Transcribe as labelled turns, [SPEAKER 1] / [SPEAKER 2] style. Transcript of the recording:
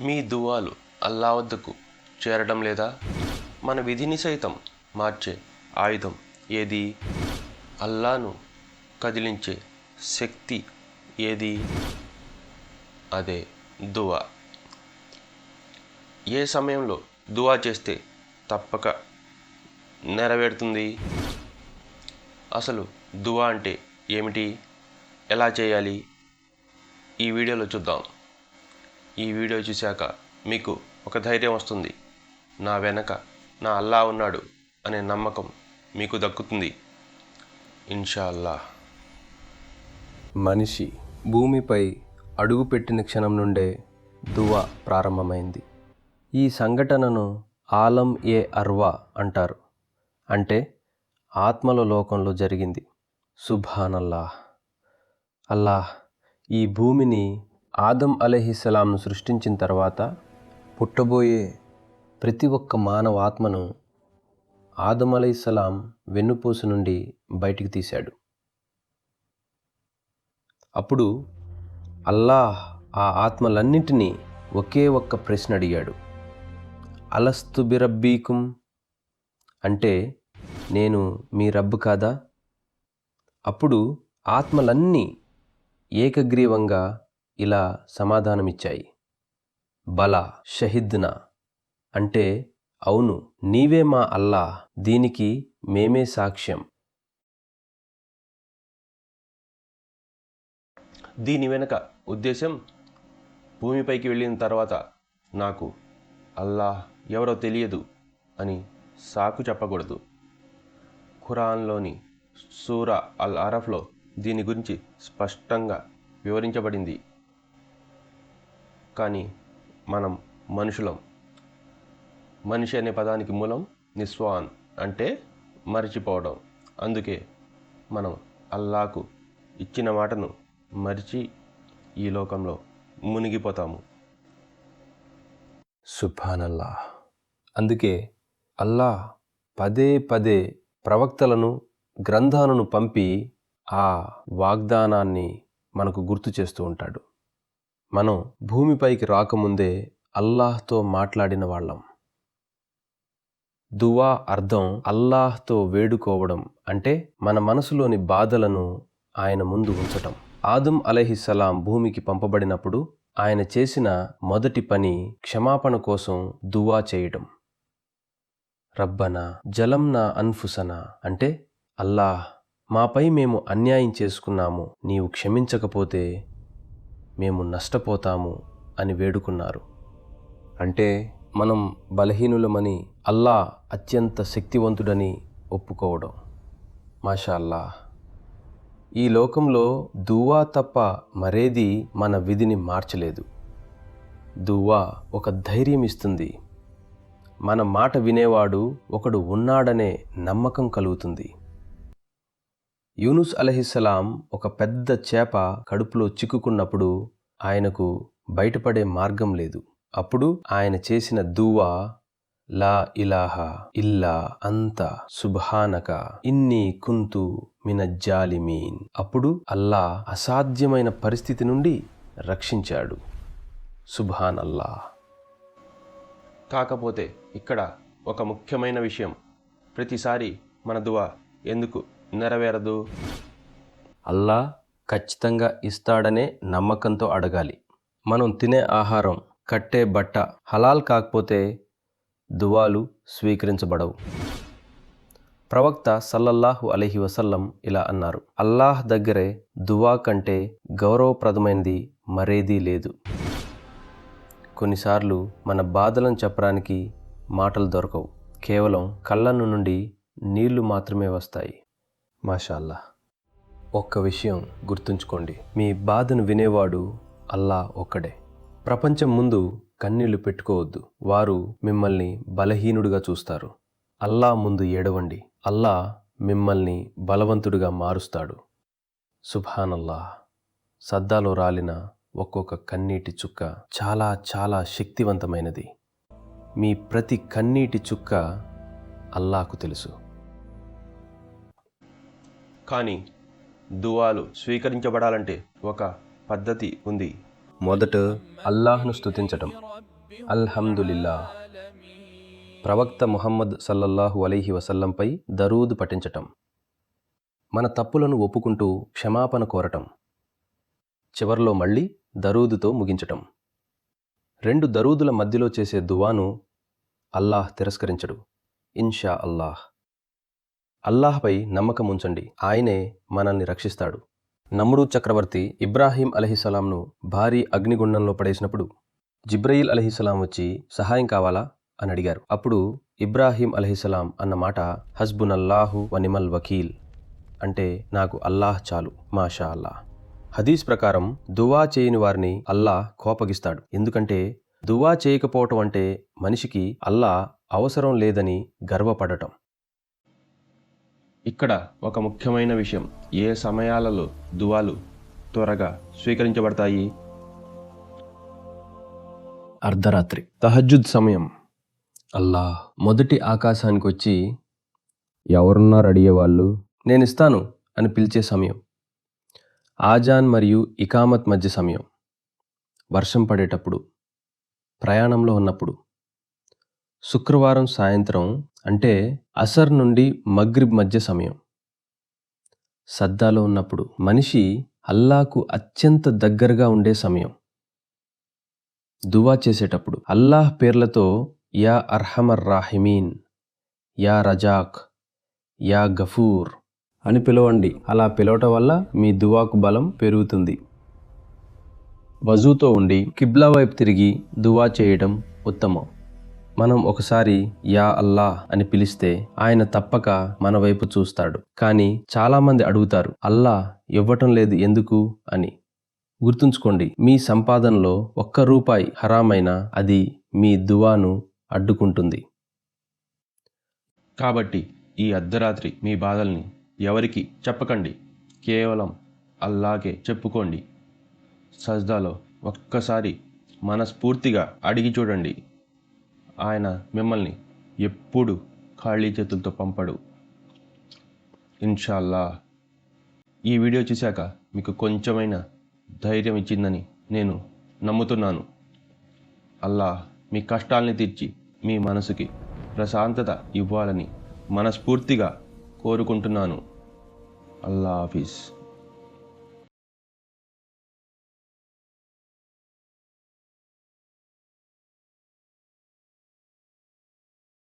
[SPEAKER 1] మీ దువాలు అల్లా వద్దకు చేరడం లేదా? మన విధిని సైతం మార్చే ఆయుధం ఏది? అల్లాను కదిలించే శక్తి ఏది? అదే దువా. ఏ సమయంలో దువా చేస్తే తప్పక నెరవేరుతుంది? అసలు దువా అంటే ఏమిటి? ఎలా చేయాలి? ఈ వీడియోలో చూద్దాం. ఈ వీడియో చూశాక మీకు ఒక ధైర్యం వస్తుంది. నా వెనక నా అల్లా ఉన్నాడు అనే నమ్మకం మీకు దక్కుతుంది. ఇన్షాల్లా.
[SPEAKER 2] మనిషి భూమిపై అడుగుపెట్టిన క్షణం నుండే దువా ప్రారంభమైంది. ఈ సంఘటనను ఆలం ఏ అర్వా అంటారు. అంటే ఆత్మల లోకంలో జరిగింది. సుభానల్లాహ్. అల్లాహ్ ఈ భూమిని ఆదం అలహిస్సలాంను సృష్టించిన తర్వాత పుట్టబోయే ప్రతి ఒక్క మానవ ఆత్మను ఆదం అలైహిస్సలాం వెన్నుపూస నుండి బయటికి తీశాడు. అప్పుడు అల్లాహ్ ఆ ఆత్మలన్నింటినీ ఒకే ఒక్క ప్రశ్న అడిగాడు. అలస్తు బిరబ్బీకుం అంటే నేను మీ రబ్బు కాదా? అప్పుడు ఆత్మలన్నీ ఏకగ్రీవంగా ఇలా సమాధానమిచ్చాయి. బల షహిద్నా. అంటే అవును నీవే మా అల్లా దీనికి మేమే సాక్ష్యం.
[SPEAKER 1] దీని వెనుక ఉద్దేశం భూమిపైకి వెళ్ళిన తర్వాత నాకు అల్లాహ్ ఎవరో తెలియదు అని సాకు చెప్పకూడదు. ఖురాన్లోని సూరా అల్ అరఫ్లో దీని గురించి స్పష్టంగా వివరించబడింది. కానీ మనం మనుషులం. మనిషి అనే పదానికి మూలం నిస్వాన్ అంటే మరిచిపోవడం. అందుకే మనం అల్లాకు ఇచ్చిన మాటను మరిచి ఈ లోకంలో మునిగిపోతాము.
[SPEAKER 2] సుభానల్లా. అందుకే అల్లా పదే పదే ప్రవక్తలను గ్రంథాలను పంపి ఆ వాగ్దానాన్ని మనకు గుర్తు చేస్తూ ఉంటాడు. మనం భూమిపైకి రాకముందే అల్లాహ్తో మాట్లాడిన వాళ్ళం. దువా అర్థం అల్లాహ్తో వేడుకోవడం అంటే మన మనసులోని బాధలను ఆయన ముందు ఉంచటం. ఆదం అలహిస్సలాం భూమికి పంపబడినప్పుడు ఆయన చేసిన మొదటి పని క్షమాపణ కోసం దువా చేయడం రబ్బన జలంనా అన్ఫుసన అంటే అల్లాహ్ మాపై మేము అన్యాయం చేసుకున్నాము నీవు క్షమించకపోతే మేము నష్టపోతాము అని వేడుకున్నారు. అంటే మనం బలహీనులమని అల్లా అత్యంత శక్తివంతుడని ఒప్పుకోవడం. మాషాల్లా అల్లాహ్ ఈ లోకంలో దువా తప్ప మరేది మన విధిని మార్చలేదు. దువా ఒక ధైర్యం ఇస్తుంది. మన మాట వినేవాడు ఒకడు ఉన్నాడనే నమ్మకం కలుగుతుంది. యూనుస్ అలహిస్సలాం ఒక పెద్ద చేప కడుపులో చిక్కుకున్నప్పుడు ఆయనకు బయటపడే మార్గం లేదు. అప్పుడు ఆయన చేసిన దువా లా ఇలాహా ఇల్లా అంత సుబ్హానక ఇన్ని కుంతు మిన జాలిమీన్. అప్పుడు అల్లా అసాధ్యమైన పరిస్థితి నుండి రక్షించాడు. సుభాన్ అల్లా
[SPEAKER 1] కాకపోతే ఇక్కడ ఒక ముఖ్యమైన విషయం. ప్రతిసారి మన దువా ఎందుకు? నెరవేరదు.
[SPEAKER 2] అల్లా ఖచ్చితంగా ఇస్తాడనే నమ్మకంతో అడగాలి. మనం తినే ఆహారం కట్టే బట్ట హలాల్ కాకపోతే దువాలు స్వీకరించబడవు. ప్రవక్త సల్లల్లాహు అలహి వసల్లం ఇలా అన్నారు అల్లాహ్ దగ్గరే దువా కంటే గౌరవప్రదమైనది మరేదీ లేదు. కొన్నిసార్లు మన బాధలను చెప్పడానికి మాటలు దొరకవు. కేవలం కళ్ళను నుండి నీళ్ళు మాత్రమే వస్తాయి. మాషాల్లా ఒక్క విషయం గుర్తుంచుకోండి. మీ బాధను వినేవాడు అల్లా ఒక్కడే. ప్రపంచం ముందు కన్నీళ్ళు పెట్టుకోవద్దు. వారు మిమ్మల్ని బలహీనుడిగా చూస్తారు. అల్లా ముందు ఏడవండి. అల్లా మిమ్మల్ని బలవంతుడిగా మారుస్తాడు. సుభానల్లా సద్దాలో రాలిన ఒక్కొక్క కన్నీటి చుక్క చాలా చాలా శక్తివంతమైనది. మీ ప్రతి కన్నీటి చుక్క అల్లాకు తెలుసు.
[SPEAKER 1] కానీ దువాలు స్వీకరించబడాలంటే ఒక పద్ధతి ఉంది.
[SPEAKER 2] మొదట అల్లాహ్ను స్థుతించటం అల్హమ్దులిల్లా ప్రవక్త ముహమ్మద్ సల్లల్లాహు అలీహి వసల్లంపై దరూదు పఠించటం. మన తప్పులను ఒప్పుకుంటూ క్షమాపణ కోరటం. చివర్లో మళ్ళీ దరూదుతో ముగించటం. రెండు దరూదుల మధ్యలో చేసే దువాను అల్లాహ్ తిరస్కరించడు. ఇన్షా అల్లాహ్. అల్లాహ్పై నమ్మకం ఉంచండి ఆయనే మనల్ని రక్షిస్తాడు. నమ్రు చక్రవర్తి ఇబ్రాహీం అలహిసలాంను భారీ అగ్నిగుండంలో పడేసినప్పుడు జిబ్రయిల్ అలహిసలాం వచ్చి సహాయం కావాలా? అని అడిగారు. అప్పుడు ఇబ్రాహీం అలహిసలాం అన్న మాట హస్బునల్లాహు వనిమల్ వకీల్ అంటే నాకు అల్లాహ్ చాలు. మాషా అల్లాహ్ హదీస్ ప్రకారం దువా చేయని వారిని అల్లాహ్ కోపగిస్తాడు. ఎందుకంటే దువా చేయకపోవటం అంటే మనిషికి అల్లా అవసరం లేదని గర్వపడటం.
[SPEAKER 1] ఇక్కడ ఒక ముఖ్యమైన విషయం. ఏ సమయాలలో దువాలు త్వరగా స్వీకరించబడతాయి?
[SPEAKER 2] అర్ధరాత్రి. తహజుద్ సమయం. అల్లా మొదటి ఆకాశానికి వచ్చి ఎవరున్నారు అడిగేవాళ్ళు నేను ఇస్తాను అని పిలిచే సమయం. ఆజాన్ మరియు ఇకామత్ మధ్య సమయం. వర్షం పడేటప్పుడు ప్రయాణంలో ఉన్నప్పుడు. శుక్రవారం సాయంత్రం అంటే అసర్ నుండి మగ్రిబ్ మధ్య సమయం. సద్దాలో ఉన్నప్పుడు మనిషి అల్లాకు అత్యంత దగ్గరగా ఉండే సమయం. దువా చేసేటప్పుడు అల్లాహ్ పేర్లతో యా అర్హమర్ రాహిమీన్ యా రజాక్ యా గఫూర్ అని పిలవండి. అలా పిలవటం వల్ల మీ దువాకు బలం పెరుగుతుంది. వజూతో ఉండి కిబ్లా వైపు తిరిగి దువా చేయడం ఉత్తమం. మనం ఒకసారి యా అల్లా అని పిలిస్తే ఆయన తప్పక మన వైపు చూస్తాడు. కానీ చాలామంది అడుగుతారు అల్లా ఇవ్వటం లేదు ఎందుకు అని. గుర్తుంచుకోండి మీ సంపాదనలో ఒక్క రూపాయి హరామైనా అది మీ దువాను అడ్డుకుంటుంది.
[SPEAKER 1] కాబట్టి ఈ అర్ధరాత్రి మీ బాధల్ని ఎవరికి చెప్పకండి కేవలం అల్లాకే చెప్పుకోండి. సజ్దాలో ఒక్కసారి మనస్ఫూర్తిగా అడిగి చూడండి. ఆయన మిమ్మల్ని ఎప్పుడు ఖాళీ చేతులతో పంపడు. ఇన్షాల్లా. ఈ వీడియో చూశాక మీకు కొంచెమైన ధైర్యం ఇచ్చిందని నేను నమ్ముతున్నాను. అల్లా మీ కష్టాల్ని తీర్చి మీ మనసుకి ప్రశాంతత ఇవ్వాలని మనస్ఫూర్తిగా కోరుకుంటున్నాను. అల్లా హాఫీజ్.